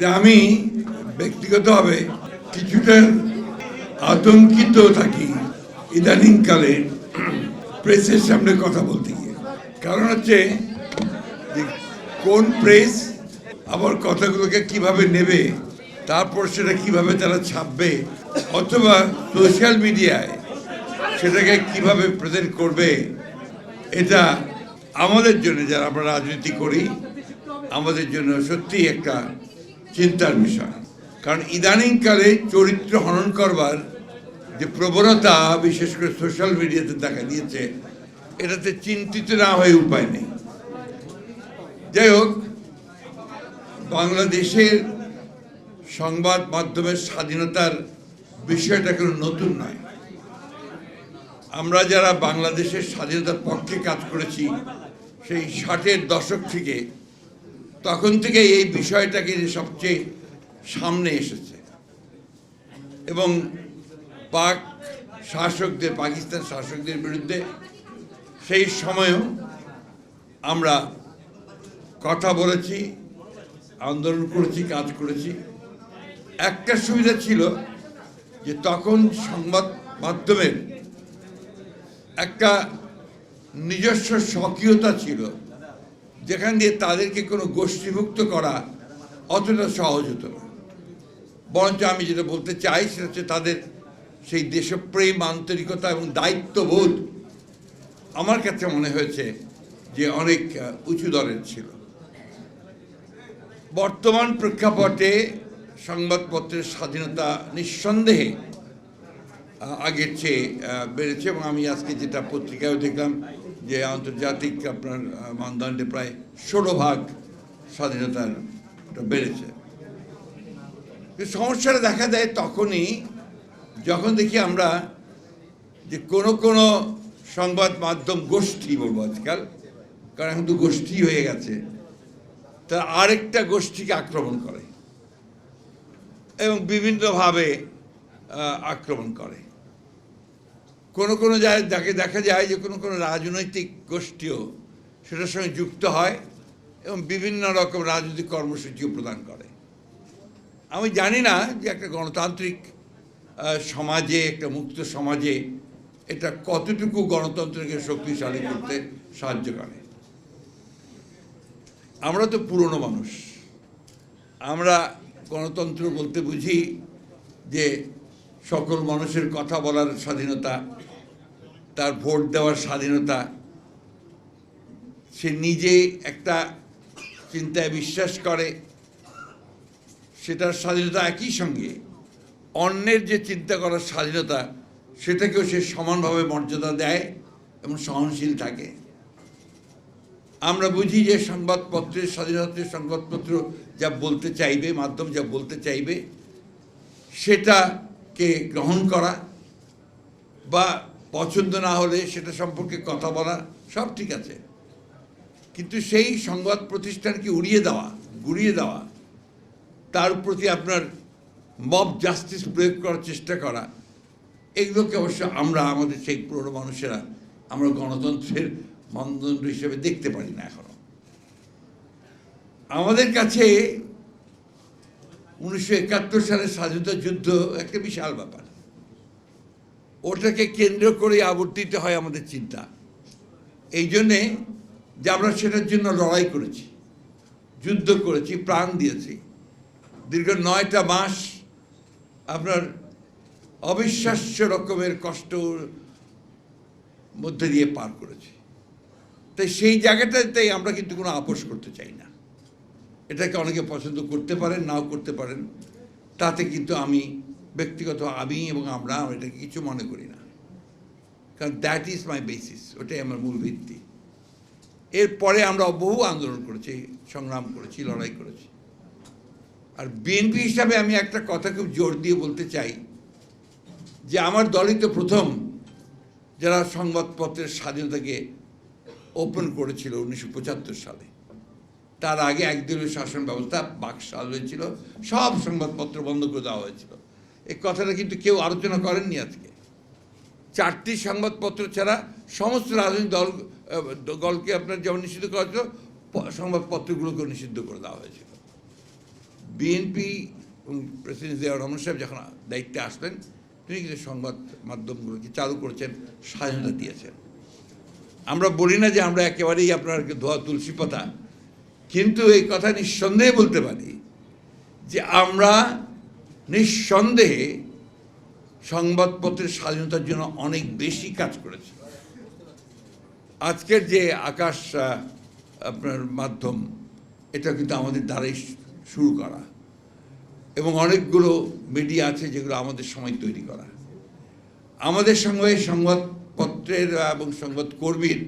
যে আমি ব্যক্তিগতভাবে কিছুটা আতঙ্কিত থাকি ইদানিংকালে প্রেসের সামনে কথা বলতে গিয়ে। কারণ হচ্ছে কোন প্রেস আবার কথাগুলোকে কীভাবে নেবে, তারপর সেটা কীভাবে তারা ছাপবে, অথবা সোশ্যাল মিডিয়ায় সেটাকে কীভাবে প্রেজেন্ট করবে, এটা আমাদের জন্য যারা আমরা রাজনীতি করি, আমাদের জন্য সত্যিই একটা চিন্তার বিষয়। কারণ ইদানিংকালে চরিত্র হনন করবার যে প্রবণতা, বিশেষ করে সোশ্যাল মিডিয়াতে দেখা দিয়েছে, এটাতে চিন্তিত না হয়ে উপায় নেই। যাই হোক, বাংলাদেশের সংবাদ মাধ্যমের স্বাধীনতার বিষয়টা কোনো নতুন নয়। আমরা যারা বাংলাদেশের স্বাধীনতার পক্ষে কাজ করেছি, সেই ষাটের দশক থেকে তখন থেকে এই বিষয়টাকে সবচেয়ে সামনে এসেছে। এবং পাক শাসকদের, পাকিস্তান শাসকদের বিরুদ্ধে সেই সময়েও আমরা কথা বলেছি, আন্দোলন করেছি, কাজ করেছি। একটা সুবিধা ছিল যে তখন সংবাদ মাধ্যমের একটা নিজস্ব স্বকীয়তা ছিল। যেখান দিয়ে তাদেরকে কোনো গোষ্ঠীভুক্ত করা অতটা সহজ হতো না। বরঞ্চ আমি যেটা বলতে চাই সেটা হচ্ছে তাদের সেই দেশপ্রেম, আন্তরিকতা এবং দায়িত্ববোধ আমার কাছে মনে হয়েছে যে অনেক উঁচু দরের ছিল। বর্তমান প্রেক্ষাপটে সংবাদপত্রের স্বাধীনতা নিঃসন্দেহে আগের চেয়ে বেড়েছে এবং আমি আজকে যেটা পত্রিকায় দেখলাম যে আন্তর্জাতিক আপনার মানদণ্ডে প্রায় ষোলো ভাগ স্বাধীনতার বেড়েছে। সমস্যাটা দেখা দেয় তখনই যখন দেখি আমরা যে কোনো কোনো সংবাদ মাধ্যম গোষ্ঠী বলব আজকাল, কারণ এখন তো গোষ্ঠী হয়ে গেছে, তা আরেকটা গোষ্ঠীকে আক্রমণ করে এবং বিভিন্নভাবে আক্রমণ করে। কোনো কোনো জায়গায় দেখে দেখা যায় যে কোনো কোনো রাজনৈতিক গোষ্ঠীও সেটার সঙ্গে যুক্ত হয় এবং বিভিন্ন রকম রাজনৈতিক কর্মসূচিও প্রদান করে। আমি জানি না যে একটা গণতান্ত্রিক সমাজে, একটা মুক্ত সমাজে এটা কতটুকু গণতন্ত্রকে শক্তিশালী করতে সাহায্য করে। আমরা তো পুরনো মানুষ। আমরা গণতন্ত্র বলতে বুঝি যে সকল মানুষের কথা বলার স্বাধীনতা তার ভোট দেওয়ার স্বাধীনতা, সে নিজে একটা চিন্তায় বিশ্বাস করে, সেটার স্বাধীনতা একই সঙ্গে অন্যের যে চিন্তা করার স্বাধীনতা, সেটাকেও সে সমানভাবে মর্যাদা দেয় এবং সহনশীল থাকে। আমরা বুঝি যে সংবাদপত্রের স্বাধীনতার সংবাদপত্র যা বলতে চাইবে, মাধ্যম যা বলতে চাইবে, সেটাকে গ্রহণ করা বা পছন্দ না হলে সেটা সম্পর্কে কথা বলা সব ঠিক আছে। কিন্তু সেই সংবাদ প্রতিষ্ঠানকে উড়িয়ে দেওয়া, গুড়িয়ে দেওয়া, তার প্রতি আপনার মব জাস্টিস প্রয়োগ করার চেষ্টা করা, এগুলোকে অবশ্য আমরা, আমাদের সেই পুরনো মানুষেরা, আমরা গণতন্ত্রের মানদণ্ড হিসেবে দেখতে পারি না এখনও। আমাদের কাছে উনিশশো একাত্তর সালের স্বাধীনতা যুদ্ধ একটা বিশাল ব্যাপার। ওটাকে কেন্দ্র করে আবর্তিত হয় আমাদের চিন্তা। এই জন্যে যে আমরা সেটার জন্য লড়াই করেছি, যুদ্ধ করেছি, প্রাণ দিয়েছি। দীর্ঘ নয়টা মাস আপনার অবিশ্বাস্য রকমের কষ্ট মধ্যে দিয়ে পার করেছি। তাই সেই জায়গাটাতেই আমরা কিন্তু কোনো আপোষ করতে চাই না। এটাকে অনেকে পছন্দ করতে পারেন, নাও করতে পারেন। তাতে কিন্তু আমি ব্যক্তিগত আমি এবং আমরা এটাকে কিছু মনে করি না। কারণ দ্যাট ইজ মাই বেসিস ওটাই আমার মূল ভিত্তি। এরপরে আমরা বহু আন্দোলন করেছি, সংগ্রাম করেছি, লড়াই করেছি। আর বিএনপি হিসাবে আমি একটা কথা খুব জোর দিয়ে বলতে চাই, যে আমার দলই তো প্রথম যারা সংবাদপত্রের স্বাধীনতাকে ওপেন করেছিল উনিশশো পঁচাত্তর সালে। তার আগে একদিনের শাসন ব্যবস্থা, বাকশাল হয়েছিল, সব সংবাদপত্র বন্ধ করে দেওয়া হয়েছিল। এই কথাটা কিন্তু কেউ আলোচনা করেননি আজকে। চারটি সংবাদপত্র ছাড়া সমস্ত রাজনৈতিক দল দলকে আপনার যেমন নিষিদ্ধ করা হয়েছিল সংবাদপত্রগুলোকেও নিষিদ্ধ করে দেওয়া হয়েছিল। বিএনপি প্রেসিডেন্ট জিয়াউর রহমান সাহেব যখন দায়িত্বে আসলেন, তিনি কিন্তু সংবাদ মাধ্যমগুলোকে চালু করেছেন, স্বাধীনতা দিয়েছেন। আমরা বলি না যে আমরা একেবারেই আপনার ধোয়া তুলসী পাতা, কিন্তু এই কথা নিঃসন্দেহে বলতে পারি যে আমরা নিঃসন্দেহে সংবাদপত্রের স্বাধীনতার জন্য অনেক বেশি কাজ করেছে। আজকের যে আকাশ আপনার মাধ্যম, এটা কিন্তু আমাদের দ্বারাই শুরু করা। এবং অনেকগুলো মিডিয়া আছে যেগুলো আমাদের সময় তৈরি করা। আমাদের সঙ্গে সংবাদপত্রের এবং সংবাদকর্মীর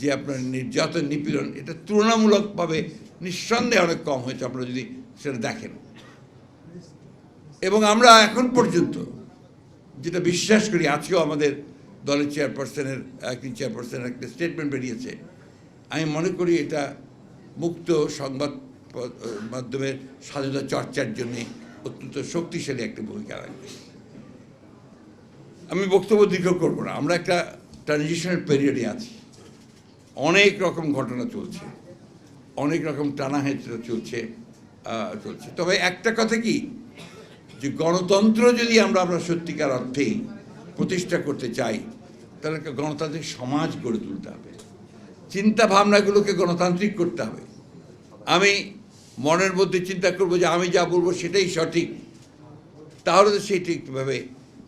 যে আপনার নির্যাতন নিপীড়ন, এটা তুলনামূলকভাবে নিঃসন্দেহে অনেক কম হয়েছে, আপনারা যদি সেটা দেখেন। এবং আমরা এখন পর্যন্ত যেটা বিশ্বাস করি, আজকেও আমাদের দলের চেয়ারপারসনের একদিন চেয়ারপারসনের একটা স্টেটমেন্ট বেরিয়েছে। আমি মনে করি এটা মুক্ত সংবাদ মাধ্যমের স্বাধীনতা চর্চার জন্য অত্যন্ত শক্তিশালী একটা ভূমিকা রাখবে। আমি বক্তব্য দীর্ঘ করব না। আমরা একটা ট্রানজিশনাল পিরিয়ডে আছি। অনেক রকম ঘটনা চলছে। অনেক রকম টানা হেঁচড়া চলছে চলছে। তবে একটা কথা কি যে গণতন্ত্র যদি আমরা আমরা সত্যিকার অর্থেই প্রতিষ্ঠা করতে চাই, তাহলে একটা গণতান্ত্রিক সমাজ গড়ে তুলতে হবে। চিন্তা ভাবনাগুলোকে গণতান্ত্রিক করতে হবে। আমি মনের মধ্যে চিন্তা করব যে আমি যা বলব সেটাই সঠিক। তাহলে তো সেই ঠিকভাবে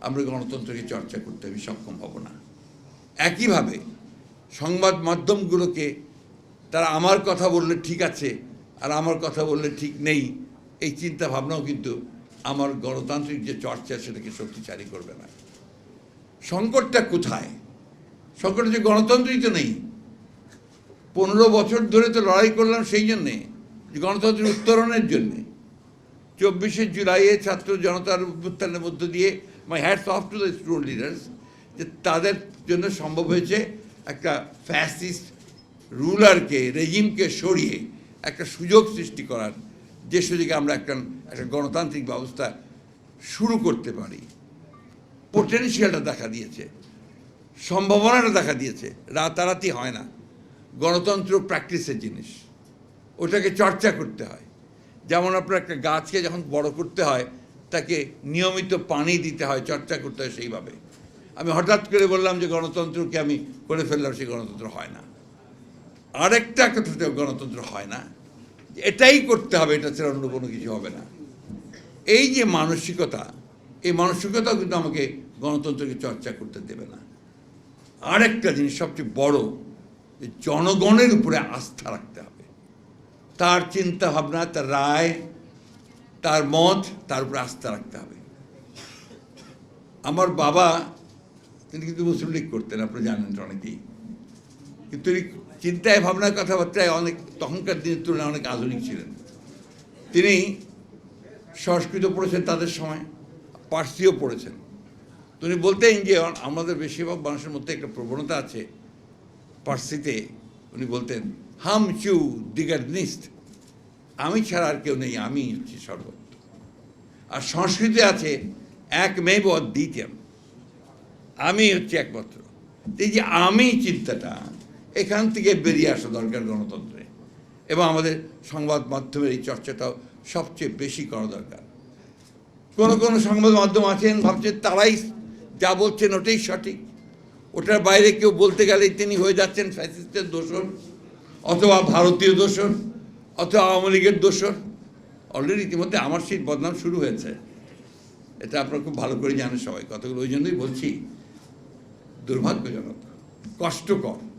আমরা গণতন্ত্রকে চর্চা করতে আমি সক্ষম হব না। একইভাবে সংবাদ মাধ্যমগুলোকে তারা আমার কথা বললে ঠিক আছে আর আমার কথা বললে ঠিক নেই, এই চিন্তা ভাবনাও কিন্তু আমার গণতান্ত্রিক যে চর্চা সেটাকে শক্তিশালী করবে না। সংকটটা কোথায়? সংকট যে গণতন্ত্রই তো নেই। পনেরো বছর ধরে তো লড়াই করলাম সেই জন্যে গণতন্ত্রের উত্তরণের জন্যে। চব্বিশে জুলাইয়ে ছাত্র জনতার অভ্যুত্থানের মধ্য দিয়ে my hats off to the student leaders যে তাদের জন্য সম্ভব হয়েছে একটা ফ্যাসিস্ট রুলারকে রেজিমকে সরিয়ে একটা সুযোগ সৃষ্টি করার যে সুযোগে আমরা একটা একটা গণতান্ত্রিক ব্যবস্থা শুরু করতে পারি। পোটেনশিয়ালটা দেখা দিয়েছে। সম্ভাবনাটা দেখা দিয়েছে। রাতারাতি হয় না। গণতন্ত্র প্র্যাকটিসের জিনিস। ওটাকে চর্চা করতে হয়। যেমন আপনার একটা গাছকে যখন বড় করতে হয়, তাকে নিয়মিত পানি দিতে হয়, চর্চা করতে হয় সেইভাবে। আমি হঠাৎ করে বললাম যে, গণতন্ত্রকে আমি করে ফেললাম সেই গণতন্ত্র হয় না। আরেকটা কথাতেও গণতন্ত্র হয় না। এটাই করতে হবে, এটা ছাড়া অন্য কোনো কিছু হবে না। এই যে মানসিকতা, এই মানসিকতাও কিন্তু আমাকে গণতন্ত্রকে চর্চা করতে দেবে না। আরেকটা জিনিস সবচেয়ে বড়, যে জনগণের উপরে আস্থা রাখতে হবে। তার চিন্তা ভাবনা, তার রায়, তার মত, তার উপরে আস্থা রাখতে হবে। আমার বাবা, তিনি কিন্তু মুসলিম লীগ করতেন, আপনি জানেন অনেকেই। কিন্তু চিন্তায় ভাবনার কথাবার্তায় অনেক, তখনকার দিনের তুলনায় অনেক আধুনিক ছিলেন। তিনি সংস্কৃত পড়েছেন তাদের সময়, পার্সিও পড়েছেন। তিনি বলতেন যে, আমাদের বেশিরভাগ মানুষের মধ্যে একটা প্রবণতা আছে পার্সিতে। উনি বলতেন, হাম চু দিগার নিস্ত, আমি ছাড়া আর কেউ নেই, আমি হচ্ছি সর্বত্র। আর সংস্কৃতে আছে, এক মেব দ্বিতীয় আমি হচ্ছে একমাত্র। এই যে আমি চিন্তাটা এখান থেকে বেরিয়ে আসা দরকার গণতন্ত্রে। এবং আমাদের সংবাদ মাধ্যমের এই চর্চাটাও সবচেয়ে বেশি করা দরকার। কোনো কোনো সংবাদ মাধ্যম আছেন, ভাবছেন তারাই যা বলছেন ওটাই সঠিক। ওটার বাইরে কেউ বলতে গেলেই তিনি হয়ে যাচ্ছেন ফ্যাসিস্টের দোষর, অথবা ভারতীয় দোষর, অথবা আওয়ামী লীগের দোষর। অলরেডি ইতিমধ্যে আমার সেই বদনাম শুরু হয়েছে। এটা আপনারা খুব ভালো করে জানেন সবাই। কথাগুলো ওই জন্যই বলছি, দুর্ভাগ্যজনক, কষ্টকর।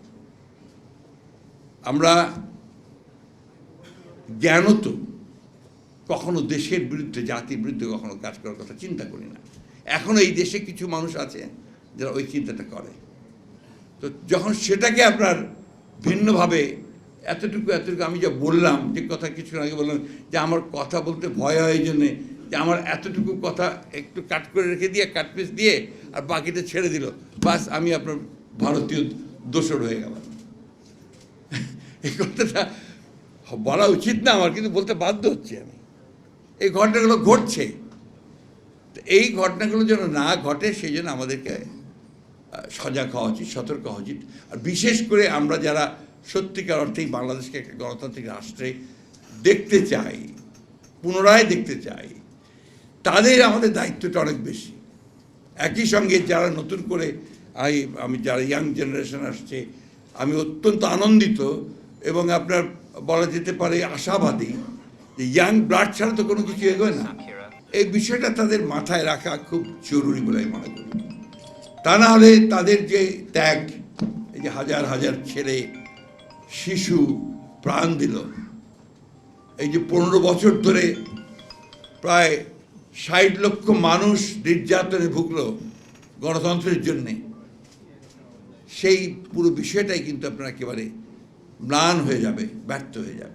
আমরা জ্ঞানত কখনো দেশের বিরুদ্ধে, জাতির বিরুদ্ধে কখনো কাজ করার কথা চিন্তা করি না। এখনও এই দেশে কিছু মানুষ আছে যারা ওই চিন্তাটা করে। তো যখন সেটাকে আপনার ভিন্নভাবে এতটুকু এতটুকু আমি যা বললাম, যে কথা কিছু আগে বললাম, যে আমার কথা বলতে ভয় হয় জন্যে, যে আমার এতটুকু কথা একটু কাট করে রেখে দিয়ে, কাট পিস দিয়ে, আর বাকিটা ছেড়ে দিল। বাস আমি আপনার ভারতীয় দোষর হয়ে গেলাম। এই কথাটা বলা উচিত না আমার, কিন্তু বলতে বাধ্য হচ্ছে আমি। এই ঘটনাগুলো ঘটছে। এই ঘটনাগুলো যেন না ঘটে, সেই জন্য আমাদেরকে সজাগ হওয়া উচিত, সতর্ক হওয়া উচিত। আর বিশেষ করে আমরা যারা সত্যিকার অর্থেই বাংলাদেশকে একটা গণতান্ত্রিক রাষ্ট্রে দেখতে চাই, পুনরায় দেখতে চাই, তাদের আমাদের দায়িত্বটা অনেক বেশি। একই সঙ্গে যারা নতুন করে আমি, যারা ইয়াং জেনারেশন আসছে, আমি অত্যন্ত আনন্দিত এবং আপনার বলা যেতে পারে আশাবাদী যে ইয়াং ব্লাড ছাড়া তো কোনো কিছু এগোয় না। এই বিষয়টা তাদের মাথায় রাখা খুব জরুরি বলে আমি মনে করি। তা না হলে তাদের যে ত্যাগ, এই যে হাজার হাজার ছেলে, শিশু প্রাণ দিল, এই যে পনেরো বছর ধরে প্রায় ষাট লক্ষ মানুষ নির্যাতনে ভুগল গণতন্ত্রের জন্যে, সেই পুরো বিষয়টাই কিন্তু আপনার একেবারে ম্লান হয়ে যাবে ব্যর্থ হয়ে যাবে।